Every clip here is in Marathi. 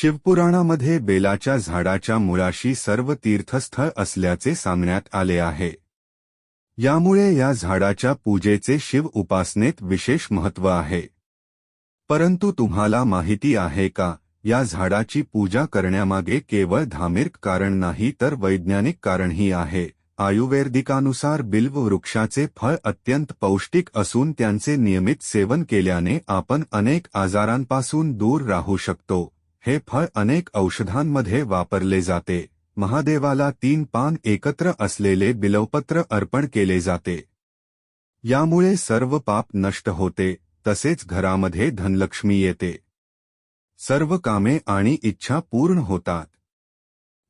शिवपुराणामध्ये बेलाच्या झाडाच्या मुळाशी सर्व तीर्थस्थळ असल्याचे सांगण्यात आले आहे. यामुळे या झाडाच्या पूजेचे शिव उपासनेत विशेष महत्त्व आहे. परंतु तुम्हाला माहिती आहे का या झाडाची पूजा करण्यामागे केवळ धार्मिक कारण नाही तर वैज्ञानिक कारणही आहे. आयुर्वेदिकानुसार बिल्व वृक्षाचे फळ अत्यंत पौष्टिक असून त्यांचे नियमित सेवन केल्याने आपण अनेक आजारांपासून दूर राहू शकतो. हे फळ अनेक औषधांमध्ये वापरले जाते. महादेवाला तीन पान एकत्र असलेले बिलवपत्र अर्पण केले जाते. यामुळे सर्व पाप नष्ट होते तसेच घरामध्ये धनलक्ष्मी येते. सर्व कामे आणि इच्छा पूर्ण होतात.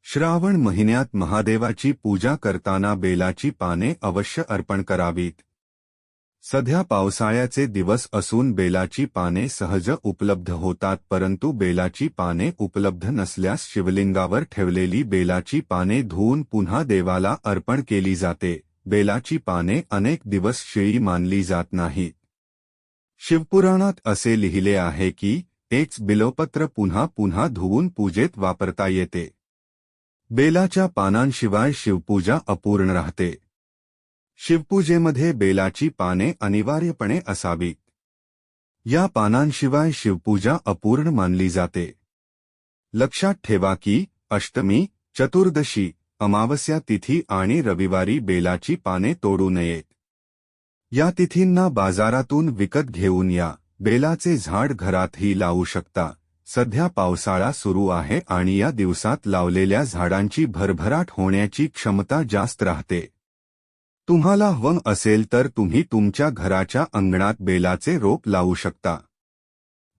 श्रावण महिन्यात महादेवाची पूजा करताना बेलाची पाने अवश्य अर्पण करावीत. सध्या पावसाळ्याचे दिवस असून बेलाची पाने सहज उपलब्ध होतात परंतु बेलाची पाने उपलब्ध नसल्यास शिवलिंगावर ठेवलेली बेलाची पाने धुवून पुन्हा देवाला अर्पण केली जाते. बेलाची पाने अनेक दिवस शिळी मानली जात नाहीत. शिवपुराणात असे लिहिले आहे की एकच बिलोपत्र पुन्हा पुन्हा धुवून पूजेत वापरता येते. बेलाच्या पानांशिवाय शिवपूजा अपूर्ण राहते. शिवपूजेमध्ये बेलाची पाने अनिवार्यपणे असावीत. या पानांशिवाय शिवपूजा अपूर्ण मानली जाते. लक्षात ठेवा की अष्टमी चतुर्दशी अमावस्या तिथी आणि रविवारी बेलाची पाने तोडू नयेत. या तिथींना बाजारातून विकत घेऊन या. बेलाचे झाड घरातही लावू शकता. सध्या पावसाळा सुरू आहे आणि या दिवसात लावलेल्या झाडांची भरभराट होण्याची क्षमता जास्त राहते. तुम्हाला हवं असेल तर तुम्ही तुमच्या घराच्या अंगणात बेलाचे रोप लावू शकता.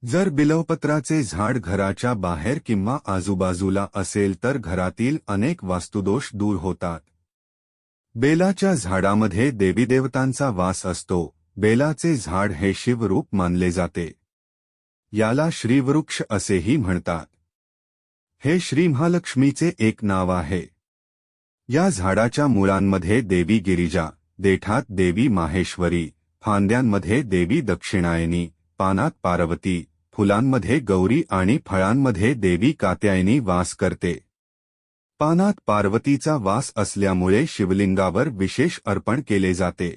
जर बिलवपत्राचे झाड घराच्या बाहेर किंवा आजूबाजूला असेल तर घरातील अनेक वास्तुदोष दूर होतात. बेलाच्या झाडामध्ये देवीदेवतांचा वास असतो. बेलाचे झाड हे शिवरूप मानले जाते. याला श्रीवृक्ष असेही म्हणतात. हे श्री महालक्ष्मीचे एक नाव आहे. या झाडाच्या मुळांमध्ये देवी गिरिजा देठात देवी माहेश्वरी फांद्यांमध्ये देवी दक्षिणायनी पानात पार्वती फुलांमध्ये गौरी आणि फळांमध्ये देवी कात्यायनी वास करते. पानात पार्वतीचा वास असल्यामुळे शिवलिंगावर विशेष अर्पण केले जाते.